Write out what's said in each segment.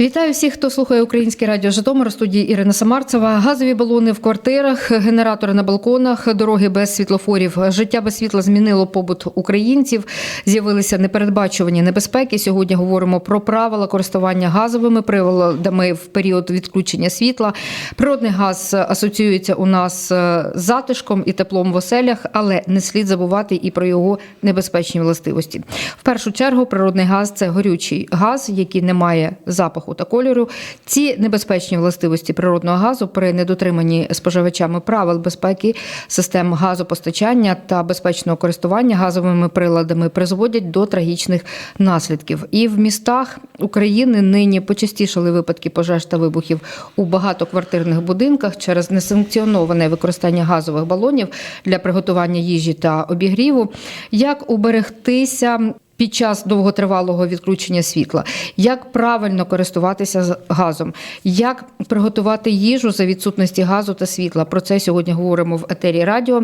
Вітаю всіх, хто слухає українське радіо Житомир. У студії Ірина Самарцева. Газові балони в квартирах, генератори на балконах, дороги без світлофорів. Життя без світла змінило побут українців. З'явилися непередбачувані небезпеки. Сьогодні говоримо про правила користування газовими приладами в період відключення світла. Природний газ асоціюється у нас з затишком і теплом в оселях, але не слід забувати і про його небезпечні властивості. В першу чергу, природний газ це горючий газ, який не має запаху та кольору. Ці небезпечні властивості природного газу при недотриманні споживачами правил безпеки систем газопостачання та безпечного користування газовими приладами призводять до трагічних наслідків. І в містах України нині почастішали випадки пожеж та вибухів у багатоквартирних будинках через несанкціоноване використання газових балонів для приготування їжі та обігріву. Як уберегтися? Під час довготривалого відключення світла, як правильно користуватися газом, як приготувати їжу за відсутності газу та світла. Про це сьогодні говоримо в етері радіо.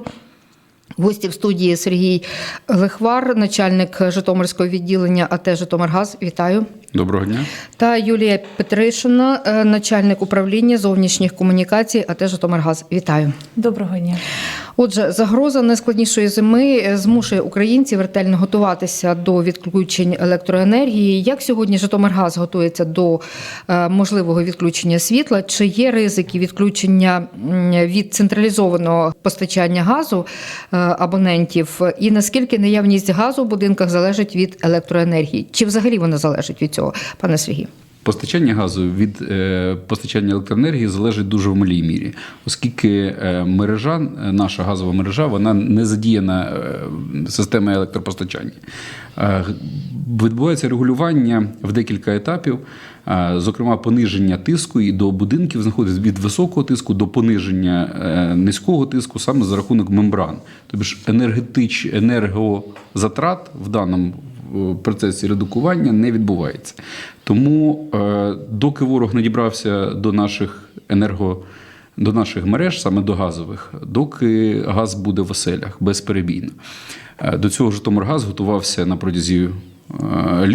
Гості в студії Сергій Лихвар, начальник Житомирського відділення АТ Житомиргаз. Вітаю. Доброго дня. Та Юлія Петришина, е, начальник управління зовнішніх комунікацій АТ Житомиргаз. Вітаю. Доброго дня. Отже, загроза найскладнішої зими змушує українців ретельно готуватися до відключень електроенергії. Як сьогодні Житомиргаз готується до е, можливого відключення світла? Чи є ризики відключення від централізованого постачання газу е, абонентів? І наскільки наявність газу в будинках залежить від електроенергії? Чи взагалі вона залежить від цього, пане Сергію? Постачання газу від е, постачання електроенергії залежить дуже в малій мірі, оскільки е, мережа, е, наша газова мережа, вона не задіяна системою електропостачання. Відбувається регулювання в декілька етапів, зокрема, пониження тиску і до будинків знаходиться від високого тиску до пониження низького тиску саме за рахунок мембран. Тобто ж енергетич, енергозатрат в даному процесі редукування не відбувається. Тому, е, доки ворог не дібрався до наших енерго. До наших мереж, саме до газових, доки газ буде в оселях безперебійно. Е, До цього Житомиргаз готувався на протязі е,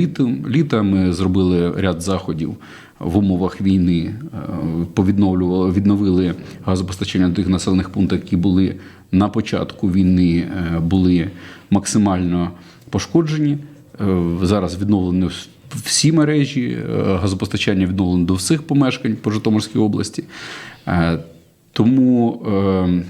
літа. Ми зробили ряд заходів в умовах війни, повідновлювали, відновили газопостачання до тих населених пунктів, які були на початку війни, були максимально пошкоджені. Е, Зараз відновлені всі мережі, е, газопостачання відновлено до всіх помешкань по Житомирській області. Е, Тому е,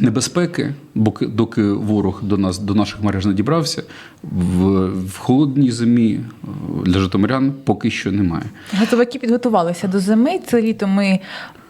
небезпеки, поки- доки ворог до нас до наших мереж не дібрався, в, в холодній зимі е, для житомирян поки що немає. Газовики підготувалися до зими. Це літо ми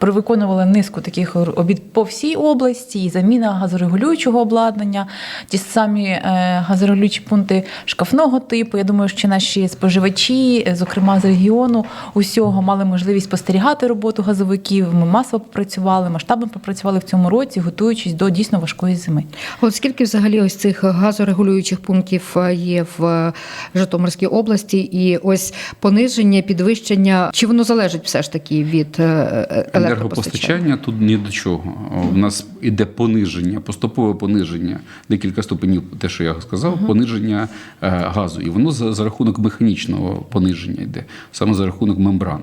виконували низку таких обід по всій області, і заміна газорегулюючого обладнання, ті самі е, газорегулюючі пункти шкафного типу. Я думаю, що наші споживачі, е, зокрема з регіону, усього мали можливість спостерігати роботу газовиків. Ми масово попрацювали, масштабно попрацювали в цьому році, готуючись до дійсно важкої зими. От скільки взагалі ось цих газорегулюючих пунктів е, є в е, Житомирській області, і ось пониження, підвищення, чи воно залежить все ж таки від е, електропостачання? Енергопостачання тут ні до чого. У нас іде пониження, поступове пониження, декілька ступенів, те, що я сказав, пониження е, газу. І воно за, за рахунок механічного пониження йде, саме за рахунок мембран,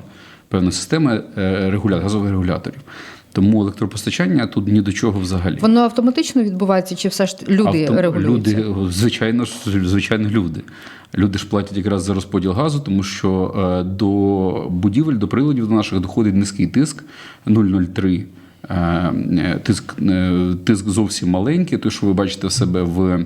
певна система е, регуля... газових регуляторів. Тому електропостачання тут ні до чого взагалі. Воно автоматично відбувається, чи все ж люди Авто- регулюються? Люди, звичайно ж, звичайно, люди. Люди ж платять якраз за розподіл газу, тому що е, до будівель, до приладів до наших доходить низький тиск 0,03. Е, е, Тиск, тиск зовсім маленький, той, що ви бачите в себе в.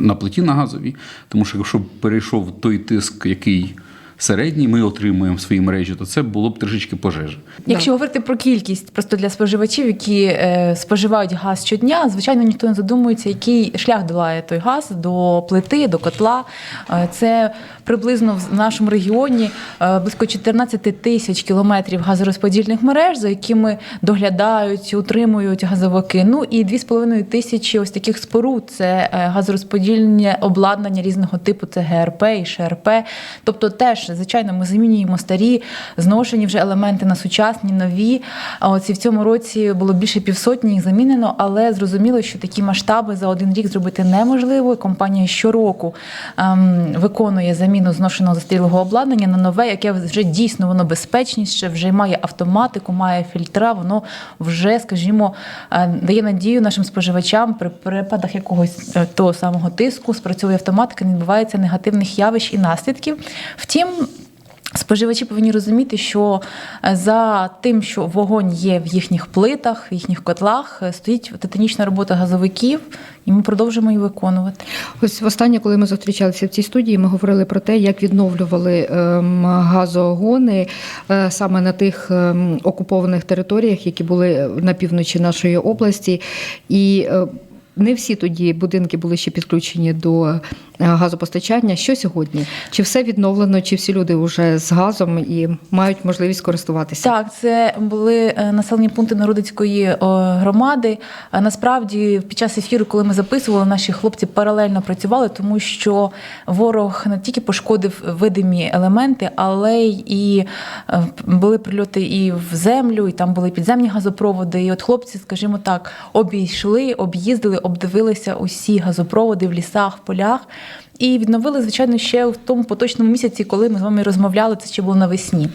На плиті на газовій, тому що якщо б перейшов той тиск, який середній, ми отримуємо в своїй мережі, то це було б трішечки пожежа. Якщо говорити про кількість, просто для споживачів, які е, споживають газ щодня, звичайно, ніхто не задумується, який шлях долає той газ до плити, до котла. Е, це приблизно в нашому регіоні е, близько 14 тисяч кілометрів газорозподільних мереж, за якими доглядають, утримують газовики. Ну і 2,5 тисячі ось таких споруд. Це е, газорозподільне обладнання різного типу, це ГРП і ШРП. Тобто теж теж, звичайно, ми замінюємо старі, зношені вже елементи на сучасні, нові. Оці в цьому році було більше півсотні їх замінено, але зрозуміло, що такі масштаби за один рік зробити неможливо. Компанія щороку ем, виконує заміну зношеного застарілого обладнання на нове, яке вже дійсно воно безпечніше, вже має автоматику, має фільтра. Воно вже, скажімо, е, дає надію нашим споживачам при перепадах якогось е, того самого тиску, спрацьовує автоматика, не відбувається негативних явищ і наслідків. Втім. Споживачі повинні розуміти, що е, за тим, що вогонь є в їхніх плитах, в їхніх котлах, е, стоїть титанічна робота газовиків, і ми продовжуємо її виконувати. Ось востаннє, коли ми зустрічалися в цій студії, ми говорили про те, як відновлювали ем, газогони е, саме на тих ем, окупованих територіях, які були на півночі нашої області. І не всі тоді будинки були ще підключені до е, газопостачання. Що сьогодні? Чи все відновлено, чи всі люди вже з газом і мають можливість користуватися? Так, це були е, населені пункти Народицької громади. Насправді, під час ефіру, коли ми записували, наші хлопці паралельно працювали, тому що ворог не тільки пошкодив видимі елементи, але й е, були прильоти і в землю, і там були підземні газопроводи. І от хлопці, скажімо так, обійшли, об'їздили, обдивилися усі газопроводи в лісах, в полях. І відновили, звичайно, ще в тому поточному місяці, коли ми з вами розмовляли, це ще було навесні.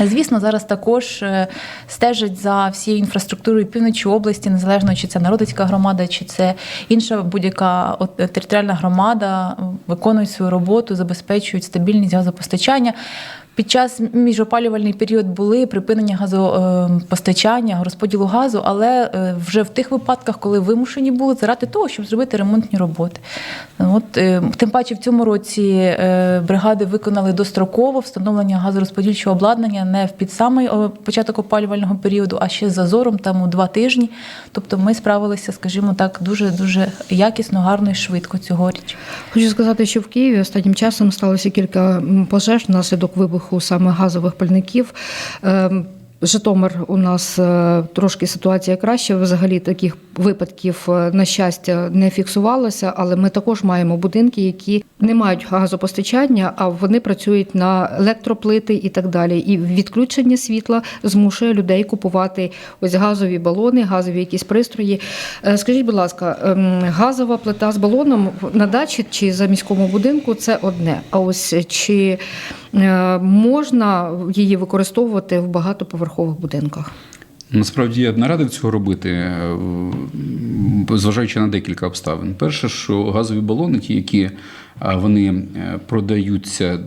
Звісно, зараз також е, стежать за всією інфраструктурою півночі області, незалежно чи це народицька громада, чи це інша будь-яка територіальна громада, виконують свою роботу, забезпечують стабільність газопостачання. Під час міжопалювальний період були припинення газопостачання, розподілу газу, але е, вже в тих випадках, коли вимушені були заради того, щоб зробити ремонтні роботи. От е, тим паче в цьому році е, бригади виконали достроково встановлення газорозподільчого обладнання не в під самий початок опалювального періоду, а ще з зазором там у два тижні. Тобто ми справилися, скажімо так, дуже дуже якісно, гарно і швидко цьогоріч. Хочу сказати, що в Києві останнім часом сталося кілька пожеж внаслідок вибуху саме газових пальників. Ем, Житомир у нас е, трошки ситуація краща. Взагалі таких випадків, е, на щастя, не фіксувалося, але ми також маємо будинки, які не мають газопостачання, а вони працюють на електроплити і так далі. І відключення світла змушує людей купувати ось газові балони, газові якісь пристрої. Е, Скажіть, будь ласка, ем, газова плита з балоном на дачі чи за міському будинку це одне. А ось чи можна її використовувати в багатоповерхових будинках? Насправді я б не радив цього робити, е, зважаючи на декілька обставин. Перше, що газові балони, ті, які вони е, продаються,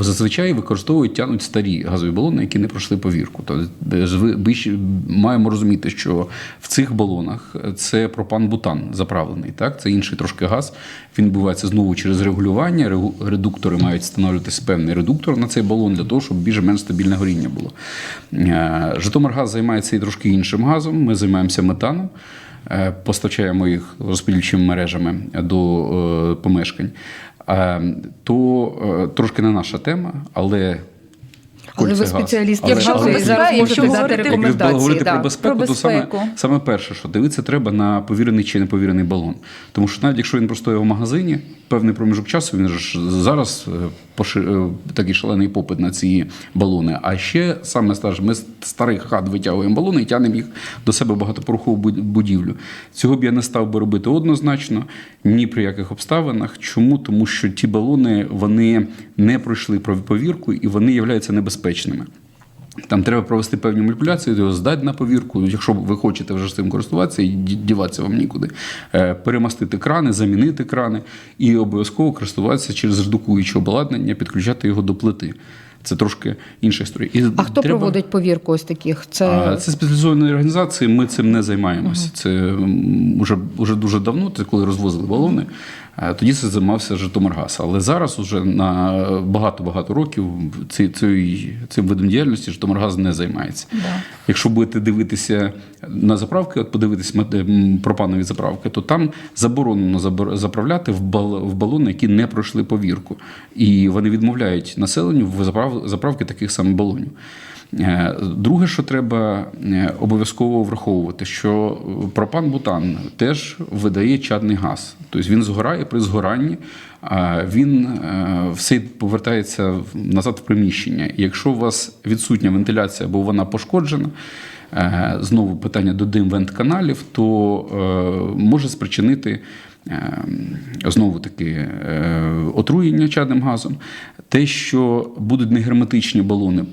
зазвичай використовують тянуть старі газові балони, які не пройшли повірку. Тобто маємо розуміти, що в цих балонах це пропан-бутан заправлений. Так, це інший трошки газ. Він відбувається знову через регулювання. Регу- Редуктори мають встановлюватися певний редуктор на цей балон для того, щоб більш-менш стабільне горіння було. Е, Житомиргаз займається і трошки іншим газом. Ми займаємося метаном. Е, Постачаємо їх розподільчими мережами до е, помешкань. Е, То е, трошки не наша тема, але. Але ви спеціаліст, Але- якщо але- ви зараз можете дати говорити- рекомендації. говорити да. про безпеку, Про то саме, саме перше, що дивитися треба на повірений чи неповірений балон. Тому що навіть якщо він простоє в магазині, певний проміжок часу, він ж зараз е, такий шалений попит на ці балони. А ще саме стаж, ми з старих хат витягуємо балони і тягнемо їх до себе в багатоповерхову будівлю. Цього б я не став би робити однозначно, ні при яких обставинах. Чому? Тому що ті балони вони не пройшли про- повірку і вони являються небезпечними. Там треба провести певні маніпуляції, його здати на повірку. Якщо ви хочете вже з цим користуватися і діватися вам нікуди, Е, перемастити крани, замінити крани і обов'язково користуватися через редукуюче обладнання, підключати його до плити. Це трошки інша історія. І А хто треба- проводить повірку ось таких? Це Це спеціалізовані організації, ми цим не займаємося. Це м, уже, уже дуже давно, це коли розвозили балони, тоді це займався Житомиргаз. Але зараз уже на багато-багато років ці, цим видом діяльності Житомиргаз не займається. Да. Якщо будете дивитися на заправки, от подивитись пропанові заправки, то там заборонено заправляти в, балони, які не пройшли повірку. І вони відмовляють населенню в заправ, заправки таких самих балонів. Е, Друге, що треба е, обов'язково враховувати, що пропан-бутан теж видає чадний газ. Тобто він згорає при згоранні, він е, все повертається назад в приміщення. Якщо у вас відсутня вентиляція або вона пошкоджена, знову питання до дим вент-каналів, то може спричинити знову таки отруєння чадним газом. Те, що будуть негерметичні балони,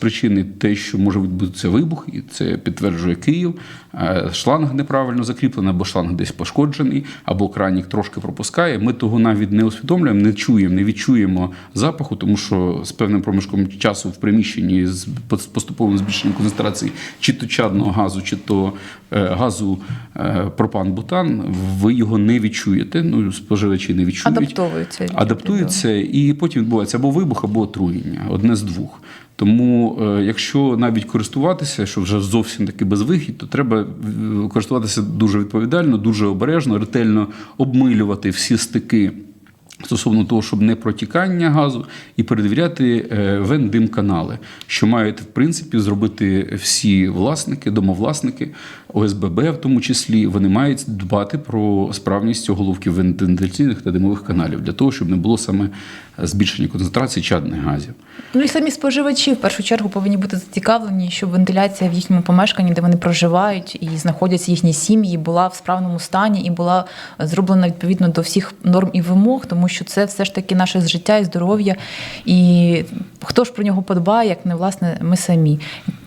причини те, що може відбутися вибух, і це підтверджує Київ. Е, Шланг неправильно закріплений, або шланг десь пошкоджений, або кранік трошки пропускає. Ми того навіть не усвідомлюємо, не чуємо, не відчуємо запаху, тому що з певним проміжком часу в приміщенні з поступовим збільшенням концентрації чи то чадного газу, чи то е, газу е, пропан-бутан, ви його не відчуєте. Ну, споживачі не відчують. Адаптовуються. Адаптуються, і потім відбувається або вибух, або отруєння. Одне з двох. Тому, е, якщо навіть користуватися, що вже зовсім таки безвихідь, то треба е, користуватися дуже відповідально, дуже обережно, ретельно обмилювати всі стики. Стосовно того, щоб не протікання газу, і передивляти е, вен-дим канали, що мають в принципі зробити всі власники, домовласники, ОСББ в тому числі, вони мають дбати про справність оголовків вентиляційних та димових каналів для того, щоб не було саме збільшення концентрації чадних газів. Ну і самі споживачі в першу чергу повинні бути зацікавлені, щоб вентиляція в їхньому помешканні, де вони проживають і знаходяться їхні сім'ї, була в справному стані і була зроблена відповідно до всіх норм і вимог, тому що це все ж таки наше життя і здоров'я. І хто ж про нього подбає, як не власне ми самі.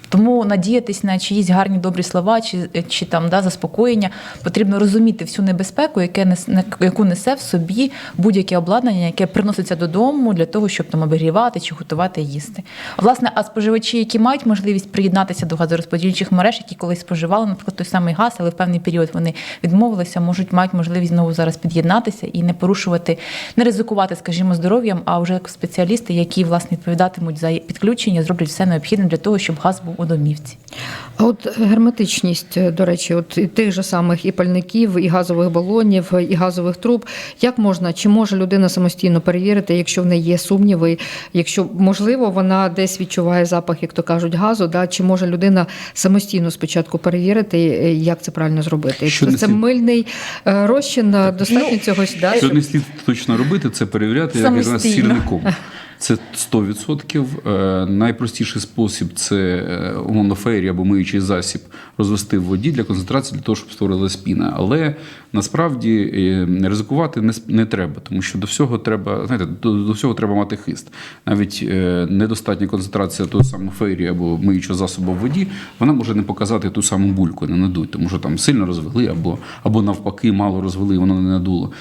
Тому надіятись на чиїсь гарні добрі слова чи, чи там да, заспокоєння потрібно розуміти всю небезпеку, яке нес, не- яку несе в собі будь-яке обладнання, яке приноситься додому для того, щоб там обігрівати чи готувати їсти. Власне, а споживачі, які мають можливість приєднатися до газорозподільчих мереж, які колись споживали, наприклад, той самий газ, але в певний період вони відмовилися, можуть мають можливість знову зараз під'єднатися і не порушувати, не ризикувати, скажімо, здоров'ям, а вже спеціалісти, які власне відповідатимуть за підключення, зроблять все необхідне для того, щоб газ був у домівці. А от герметичність, до речі, от і тих же самих і пальників, і газових балонів, і газових труб. Як можна, чи може людина самостійно перевірити, якщо в неї є сумніви, якщо можливо вона десь відчуває запах, як то кажуть, газу, да? чи може людина самостійно спочатку перевірити, е, як це правильно зробити? Що Це, слід- мильний е, розчин, достатньо цього ж да? Що не слід точно робити, це перевіряти як якраз сірником. Це 100%. Е, Найпростіший спосіб це е, умовно фейрі або миючий засіб розвести в воді для концентрації, для того, щоб створилась піна. Але насправді е, ризикувати не, треба, тому що до всього треба, знаєте, до, всього треба мати хист. Навіть недостатня концентрація того самого фейрі або миючого засобу в воді, вона може не показати ту саму бульку, не надуть, тому що там сильно розвели, або, або навпаки, мало розвели, і воно не надуло.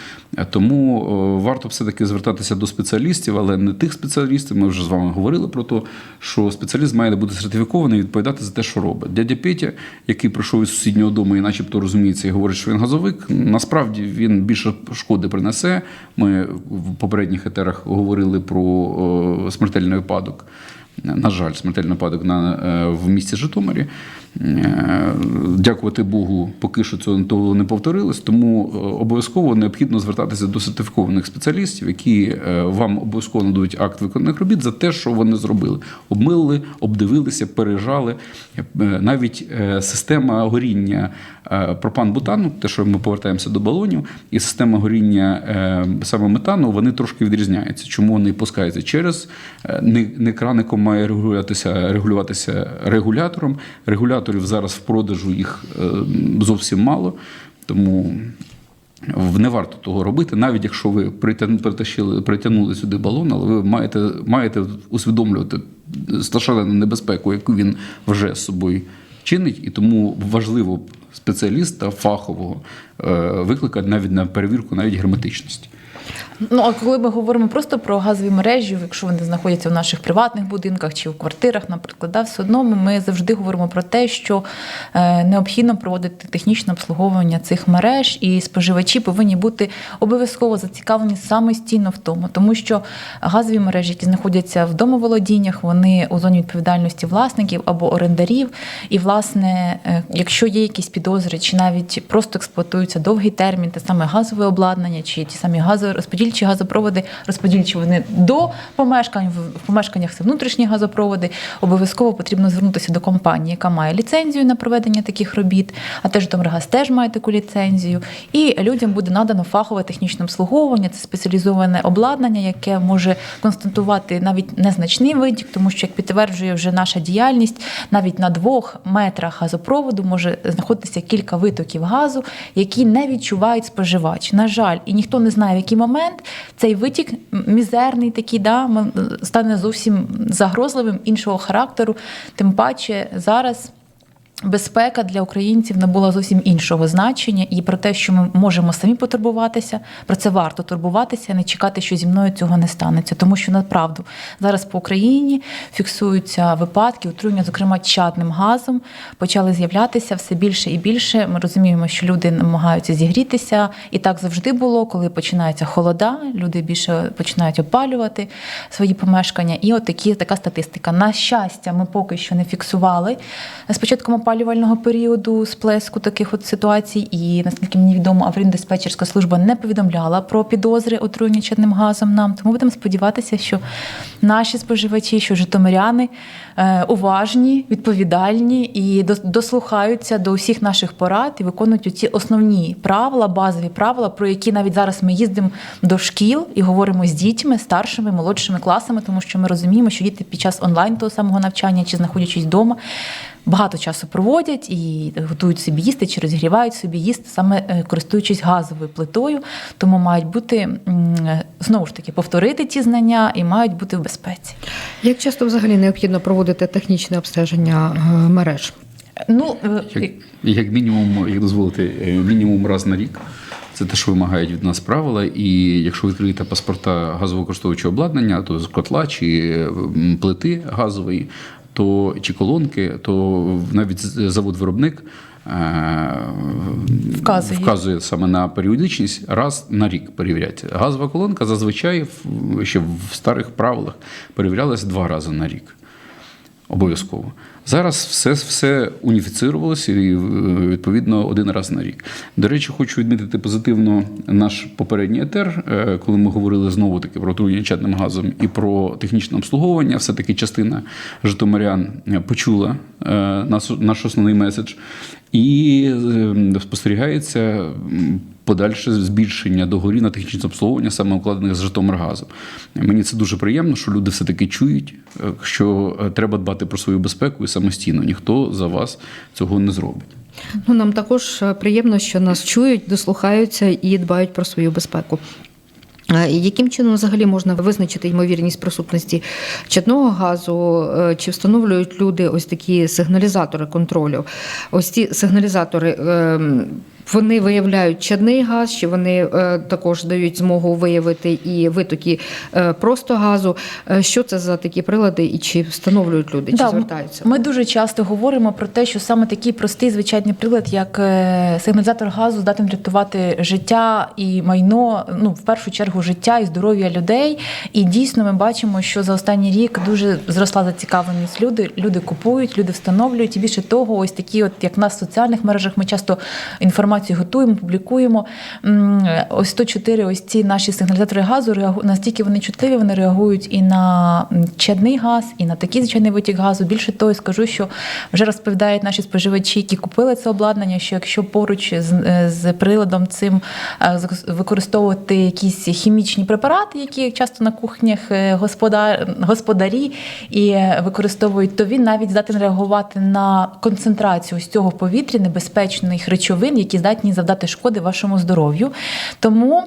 Тому варто все-таки звертатися до спеціалістів, але не тих спеціалістів. Ми вже з вами говорили про те, що спеціаліст має бути сертифікований і відповідати за те, що робить. Дядя Петя, який прийшов із сусіднього дому і начебто розуміється і говорить, що він газовик, насправді він більше шкоди принесе. Ми в попередніх етерах говорили про е, смертельний випадок. На жаль, смертельний випадок на, е, в місті Житомирі. Е, Дякувати Богу, поки що цього не повторилось. Тому е, обов'язково необхідно звертатися до сертифікованих спеціалістів, які вам обов'язково нададуть акт виконаних робіт за те, що вони зробили. Обмили, обдивилися, пережали. Навіть система горіння пропан-бутану, те, що ми повертаємося до балонів, і система горіння саме метану, вони трошки відрізняються. Чому вони пускаються через не, не краником має регулюватися, регулюватися регулятором. Регуляторів зараз в продажу їх е, зовсім мало, тому. Не варто того робити, навіть якщо ви притягнули, сюди балон, але ви маєте, маєте усвідомлювати страшенну небезпеку, яку він вже з собою чинить, і тому важливо спеціаліста фахового е, викликати навіть на перевірку навіть герметичності. Ну а коли ми говоримо просто про газові мережі, якщо вони знаходяться в наших приватних будинках чи в квартирах, наприклад, да, все одно ми, завжди говоримо про те, що е, необхідно проводити технічне обслуговування цих мереж, і споживачі повинні бути обов'язково зацікавлені самостійно в тому, тому що газові мережі, які знаходяться в домоволодіннях, вони у зоні відповідальності власників або орендарів. І, власне, е, якщо є якісь підозри, чи навіть просто експлуатуються довгий термін, те саме газове обладнання, чи ті самі газо- розподільчі газопроводи, розподільчі вони до помешкань, в- помешканнях це внутрішні газопроводи. Обов'язково потрібно звернутися до компанії, яка має ліцензію на проведення таких робіт, а теж Житомиргаз теж має таку ліцензію. І людям буде надано фахове технічне обслуговування, це спеціалізоване обладнання, яке може констатувати навіть незначний витік, тому що як підтверджує вже наша діяльність, навіть на двох метрах газопроводу може знаходитися кілька витоків газу, які не відчувають споживач. На жаль, і ніхто не знає, в який момент цей витік мізерний такий, да, стане зовсім загрозливим іншого характеру. Тим паче зараз. Безпека для українців набула зовсім іншого значення, і про те, що ми можемо самі потурбуватися, про це варто турбуватися, не чекати, що зі мною цього не станеться. Тому що направду зараз по Україні фіксуються випадки отруєння, зокрема чадним газом, почали з'являтися все більше і більше. Ми розуміємо, що люди намагаються зігрітися, і так завжди було, коли починається холода, люди більше починають опалювати свої помешкання. І от такі така статистика. На щастя, ми поки що не фіксували з початком опалювального періоду сплеску таких от ситуацій. І наскільки мені відомо, аварійно-диспетчерська служба не повідомляла про підозри отруєння чадним газом нам. Тому будемо сподіватися, що наші споживачі, що житомиряни е, уважні, відповідальні і дослухаються до усіх наших порад і виконують ці основні правила, базові правила, про які навіть зараз ми їздимо до шкіл і говоримо з дітьми, старшими, молодшими класами, тому що ми розуміємо, що діти під час онлайн того самого навчання чи знаходячись вдома. Багато часу проводять і готують собі їсти чи розігрівають собі їсти, саме е, користуючись газовою плитою, тому мають бути знову ж таки повторити ті знання і мають бути в безпеці. Як часто взагалі необхідно проводити технічне обстеження е, мереж? Ну е, Як, як мінімум, як дозволити, мінімум раз на рік. Це те, що вимагають від нас правила. І якщо відкриєте паспорта газово-користувачого обладнання, то з котла чи плити газової, то чи колонки, то навіть завод-виробник е, Вказує. вказує саме на періодичність раз на рік перевіряти. Газова колонка зазвичай ще в старих правилах перевірялася два рази на рік. Обов'язково. Зараз все, все уніфіцирувалося і е, відповідно один раз на рік. До речі, хочу відмітити позитивно наш попередній етер, е, коли ми говорили знову таки про отруєння чадним газом і про технічне обслуговування. Все таки частина житомирян е, почула наш основний меседж, і е, спостерігається подальше збільшення договорів на технічне обслуговування саме укладених з Житомиргазом. Мені це дуже приємно, що люди все-таки чують, е, що е, треба дбати про свою безпеку і самостійно. Ніхто за вас цього не зробить. Ну нам також е, приємно, що нас чують, дослухаються і дбають про свою безпеку. Е, Яким чином взагалі можна визначити ймовірність присутності чадного газу? Е, Чи встановлюють люди ось такі сигналізатори контролю? Ось ці сигналізатори ем, вони виявляють чадний газ, чи вони е, також дають змогу виявити і витоки е, просто газу? Е, Що це за такі прилади і чи встановлюють люди, чи Да, звертаються? Ми дуже часто говоримо про те, що саме такий простий звичайний прилад, як сигналізатор газу, здатен рятувати життя і майно, ну в першу чергу життя і здоров'я людей. І дійсно ми бачимо, що за останній рік дуже зросла зацікавленість. Люди люди купують, люди встановлюють. І більше того, ось такі, от як в нас в соціальних мережах, ми часто інформацію готуємо, публікуємо. Ось 104, ось ці наші сигналізатори газу настільки вони чутливі, вони реагують і на чадний газ, і на такий звичайний витік газу. Більше того, скажу, що вже розповідають наші споживачі, які купили це обладнання, що якщо поруч з, е, з приладом цим е, використовувати якісь хімічні препарати, які часто на кухнях е, господар, господарі і використовують, то він навіть здатен реагувати на концентрацію з цього в повітрі небезпечних речовин, які здатні завдати шкоди вашому здоров'ю. Тому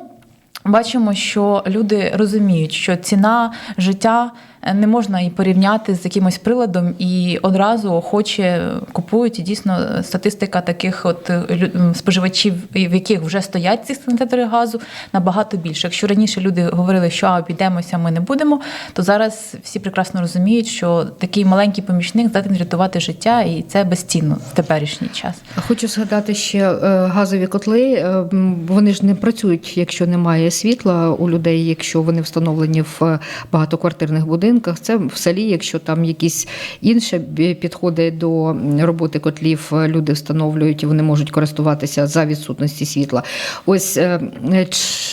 бачимо, що люди розуміють, що ціна життя не можна і порівняти з якимось приладом, і одразу охоче купують. І дійсно статистика таких от е, споживачів, в яких вже стоять ці синтетори газу, набагато більше. Якщо раніше люди говорили, що а, обійдемося, ми не будемо, то зараз всі прекрасно розуміють, що такий маленький помічник здатен рятувати життя, і це безцінно в теперішній час. Хочу згадати ще е, газові котли. е, Вони ж не працюють, якщо немає світла у людей, якщо вони встановлені в е, багатоквартирних будинках. Будинках. Це в селі, якщо там якісь інші підходи до роботи котлів е, люди встановлюють і вони можуть користуватися за відсутності світла. Ось е,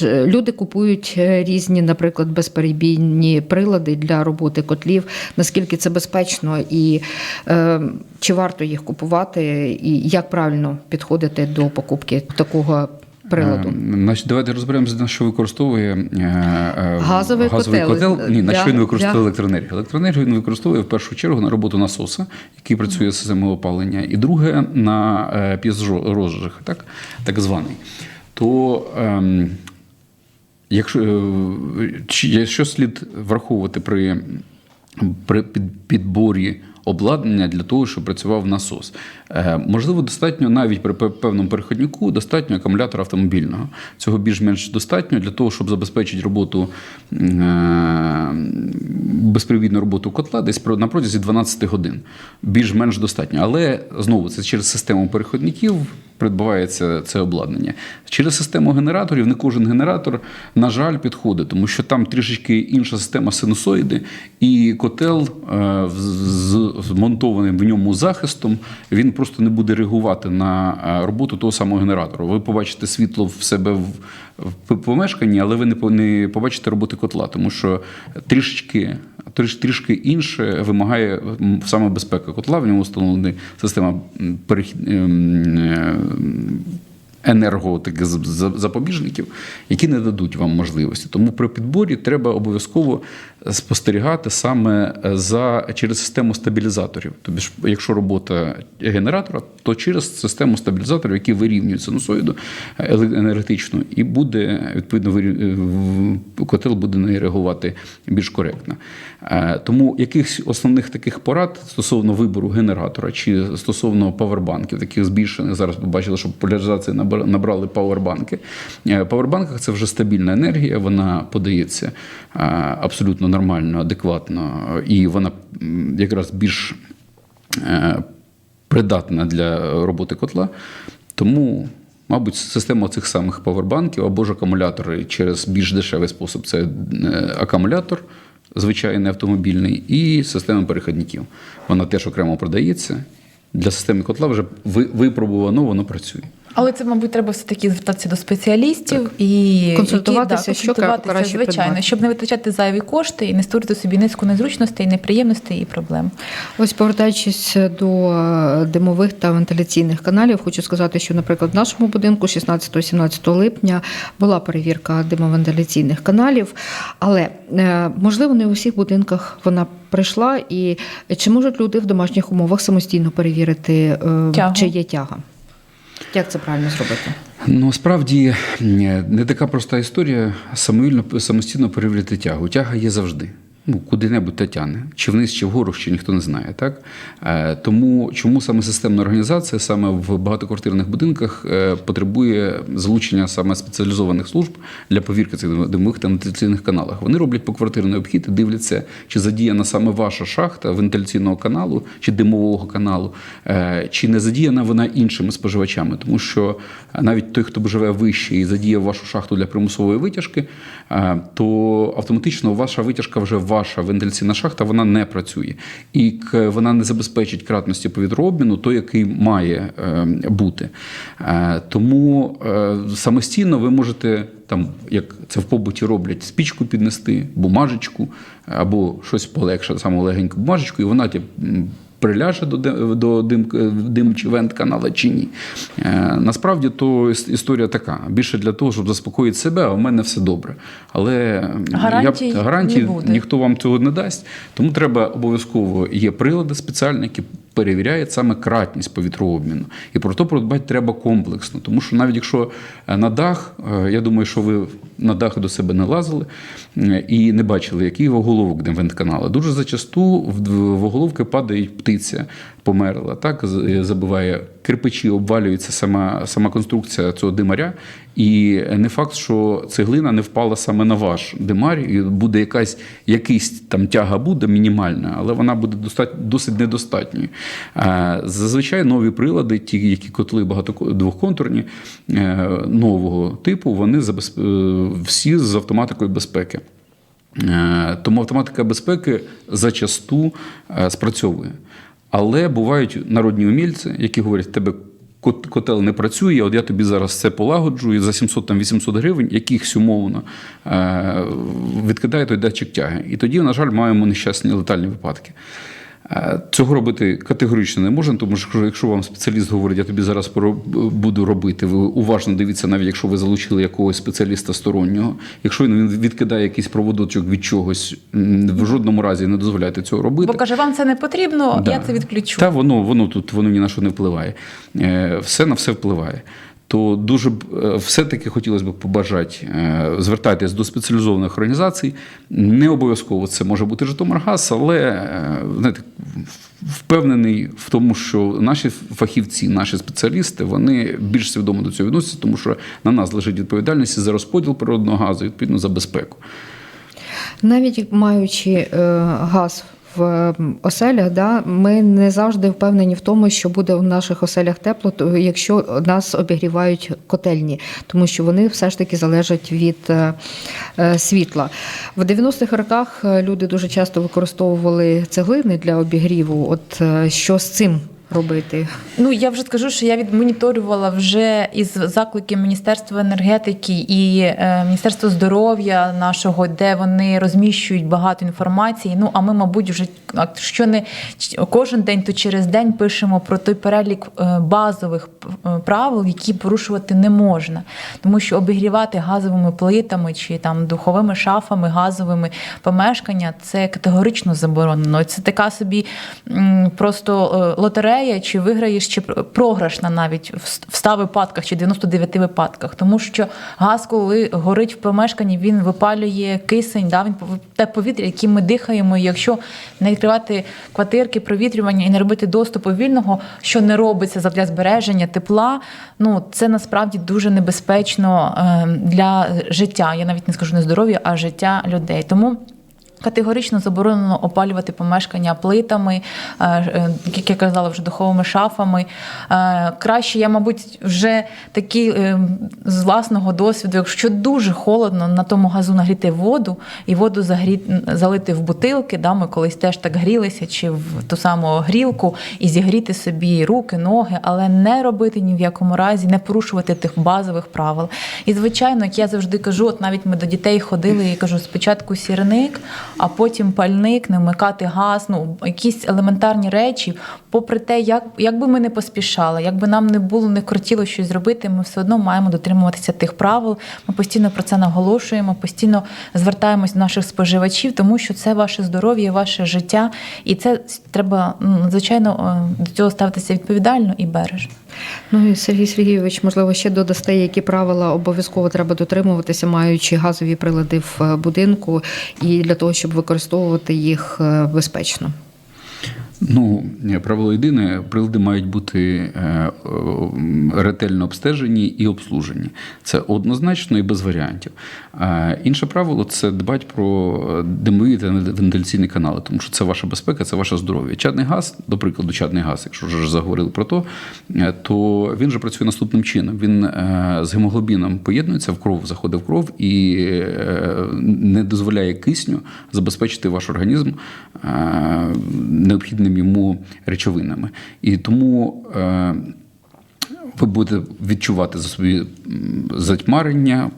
люди купують е, різні, наприклад, безперебійні прилади для роботи котлів. Наскільки це безпечно і е, чи варто їх купувати, і як правильно підходити до покупки такого приладу? Е, Значить, давайте розберемося, на що використовує е, е, Газовий котел. котел. Ні, на Для- що він використовує для- електроенергію. Електроенергію він використовує в першу чергу на роботу насоса, який працює з системою опалення, і друге на е, так, так званий. То ем, Якщо, чи- що слід враховувати при, при під- підборі обладнання для того, щоб працював насос? Е, Можливо, достатньо навіть при пе- певному переходнику достатньо акумулятора автомобільного. Цього більш-менш достатньо для того, щоб забезпечити роботу е, безпривідну роботу котла десь на протязі 12 годин. Більш-менш достатньо. Але знову це через систему переходників придбається це обладнання. Через систему генераторів не кожен генератор, на жаль, підходить, тому що там трішечки інша система синусоїди, і котел е, з з вмонтованим в ньому захистом він просто не буде реагувати на е, роботу того самого генератора. Ви побачите світло в себе в, помешканні, але ви не побачите роботи котла, тому що трішечки. Тріш, трішки інше вимагає саме безпека котла. В ньому встановлена система перехід, е, енерго таких з- з- запобіжників, які не дадуть вам можливості. Тому при підборі треба обов'язково спостерігати саме за через систему стабілізаторів. Тобто, якщо робота генератора, то через систему стабілізаторів, які вирівнюють синусоїду еле- енергетичну, і буде відповідно в- котел буде на неї реагувати більш коректно. Е, Тому якихось основних таких порад стосовно вибору генератора чи стосовно павербанків, таких збільшених зараз побачили, що популяризації набра- набрали павербанки. Е, В павербанках це вже стабільна енергія, вона подається е, абсолютно нормально, адекватно, і вона якраз більш е, придатна для роботи котла. Тому, мабуть, система цих самих павербанків або ж акумулятори через більш дешевий спосіб це е, акумулятор. Звичайний автомобільний і система переходників. Вона теж окремо продається. Для системи котла вже випробувано, воно працює. Але це, мабуть, треба все-таки звертатися до спеціалістів і Консультуватися, які, що консультуватися, краще звичайно, придбати. щоб не витрачати зайві кошти і не створити собі низку незручностей, неприємностей і проблем. Ось повертаючись до е, димових та вентиляційних каналів, хочу сказати, що, наприклад, в нашому будинку 16-17 липня була перевірка димовентиляційних каналів, але е, можливо не у всіх будинках вона прийшла. І чи можуть люди в домашніх умовах самостійно перевірити, е, Тягу. чи є тяга? Як це правильно зробити? Ну, справді не така проста історія самовільно самостійно перевірити тягу. Тяга є завжди. Ну, куди-небудь та. Чи вниз, чи вгору, ще ніхто не знає. Так? Е, тому чому саме системна організація саме в багатоквартирних будинках е, потребує залучення саме спеціалізованих служб для повірки цих димових та вентиляційних каналах. Вони роблять поквартирний обхід дивляться, чи задіяна саме ваша шахта вентиляційного каналу чи димового каналу, е, чи не задіяна вона іншими споживачами. Тому що навіть той, хто живе вище і задіяв вашу шахту для примусової витяжки, то автоматично ваша витяжка вже ваша вентиляційна шахта, вона не працює. І вона не забезпечить кратності повітрообміну, той, який має е, бути. Е, Тому е, самостійно ви можете. Там, як це в побуті роблять, спічку піднести, бумажечку або щось полегше, саме легеньку бумажечку, і вона м, приляже до, до дим, дим чи вент канала чи ні. Е, насправді то історія така. Більше для того, щоб заспокоїти себе, а в мене все добре. Але Гарантій я, гарантій ніхто вам цього не дасть. Тому треба обов'язково є прилади спеціальні, які перевіряють саме кратність повітрообміну. І про то продбати треба комплексно. Тому що навіть якщо е, на дах, е, я думаю, що ви на дах до себе не лазили е, і не бачили, який воголовок де вентканала. Дуже зачасту в в оголовки падає птиця, померла, так з- забиває кирпичі, обвалюється сама, сама конструкція цього димаря. І не факт, що цеглина не впала саме на ваш димар, і буде якась якийсь там тяга буде мінімальна, але вона буде достать, досить недостатньою. Е, Зазвичай нові прилади, ті, які котли багато двохконтурні е, нового типу, вони забез- е, всі з автоматикою безпеки. Е, Тому автоматика безпеки зачасту е, спрацьовує. Але бувають народні умільці, які говорять, тебе кот- котел не працює, от я тобі зараз це полагоджу і за 700-800 гривень, якихось умовно е, відкидає той датчик тяги. І тоді, на жаль, маємо нещасні летальні випадки. Е, Цього робити категорично не можна, тому що якщо вам спеціаліст говорить, я тобі зараз буду робити, ви уважно дивіться, навіть якщо ви залучили якогось спеціаліста стороннього. Якщо він відкидає якийсь проводочок від чогось, в жодному разі не дозволяйте цього робити. Бо каже, вам це не потрібно, Да. я це відключу. Та воно, воно тут воно ні на що не впливає. Е, Все на все впливає. То дуже б е, все-таки хотілося б побажати, е, звертайтесь до спеціалізованих організацій. Не обов'язково це може бути Житомиргаз, але е, знаєте, впевнений в тому, що наші фахівці, наші спеціалісти, вони більш свідомо до цього відносяться, тому що на нас лежить відповідальність за розподіл природного газу, відповідно за безпеку. Навіть маючи газ в оселях, да, ми не завжди впевнені в тому, що буде в наших оселях тепло, якщо нас обігрівають котельні, тому що вони все ж таки залежать від е, е, світла. В 90-х роках е, люди дуже часто використовували цеглини для обігріву. От що з цим робити? Ну я вже скажу, що я відмоніторювала вже із закликів Міністерства енергетики і е, Міністерства здоров'я нашого, де вони розміщують багато інформації. Ну а ми, мабуть, вже що не кожен день, то через день пишемо про той перелік е, базових е, правил, які порушувати не можна, тому що обігрівати газовими плитами чи там духовими шафами газовими помешкання це категорично заборонено. Це така собі просто е, лотерея, чи виграєш, чи пр- програшна навіть в с- 100 випадках чи 99 випадках. Тому що газ, коли горить в помешканні, він випалює кисень, да, він те повітря, яким ми дихаємо. І якщо не відкривати квартирки, провітрювання і не робити доступу вільного, що не робиться задля збереження тепла, ну це насправді дуже небезпечно е, для життя. Я навіть не скажу не здоров'я, а життя людей. Тому. Категорично заборонено опалювати помешкання плитами, е, е, як я казала, вже духовими шафами. Е, Краще я, мабуть, вже такі з власного досвіду, якщо дуже холодно, на тому газу нагріти воду і воду загрі... залити в бутилки. Да, ми колись теж так грілися, чи в ту саму грілку, і зігріти собі руки, ноги, але не робити ні в якому разі, не порушувати тих базових правил. І звичайно, як я завжди кажу, от навіть ми до дітей ходили і кажу, спочатку сірник, а потім пальник, не вмикати газ, ну якісь елементарні речі. Попри те, як, як би ми не поспішали, як би нам не було не кортіло щось зробити, ми все одно маємо дотримуватися тих правил. Ми постійно про це наголошуємо, постійно звертаємось до наших споживачів, тому що це ваше здоров'я, ваше життя, і це треба ну, надзвичайно е, до цього ставитися відповідально і бережно. Ну і Сергій Сергійович, можливо, ще додасте, які правила обов'язково треба дотримуватися, маючи газові прилади в е, будинку, і для того, щоб використовувати їх е, безпечно. Ну, правило єдине, прилади мають бути е, ретельно обстежені і обслужені. Це однозначно і без варіантів. Інше правило це дбати про димові та вентиляційні канали, тому що це ваша безпека, це ваше здоров'я. Чадний газ, до прикладу, чадний газ, якщо вже заговорили про то, е, то він же працює наступним чином. Він е, з гемоглобіном поєднується в кров, заходить в кров і не дозволяє кисню забезпечити ваш організм е, необхідним йому речовинами. І тому е, ви будете відчувати за собі затьмарення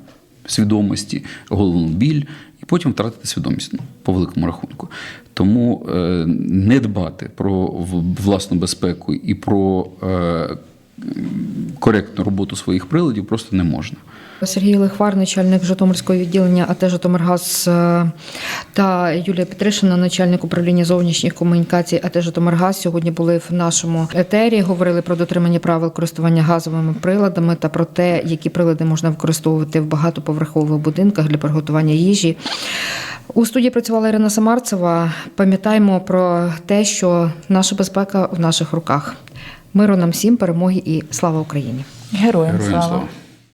свідомості, головну біль, і потім втратити свідомість ну, по великому рахунку. Тому е, не дбати про власну безпеку і про е, коректну роботу своїх приладів просто не можна. Сергій Лихвар, начальник Житомирського відділення АТ Житомиргаз е, та Юлія Петришина, начальник управління зовнішніх комунікацій АТ Житомиргаз, сьогодні були в нашому етері. Говорили про дотримання правил користування газовими приладами та про те, які прилади можна використовувати в багатоповерхових будинках для приготування їжі. У студії працювала Ірина Самарцева. Пам'ятаємо про те, що наша безпека в наших руках. Миру нам всім, перемоги і слава Україні! Героям, Героям слава. слава!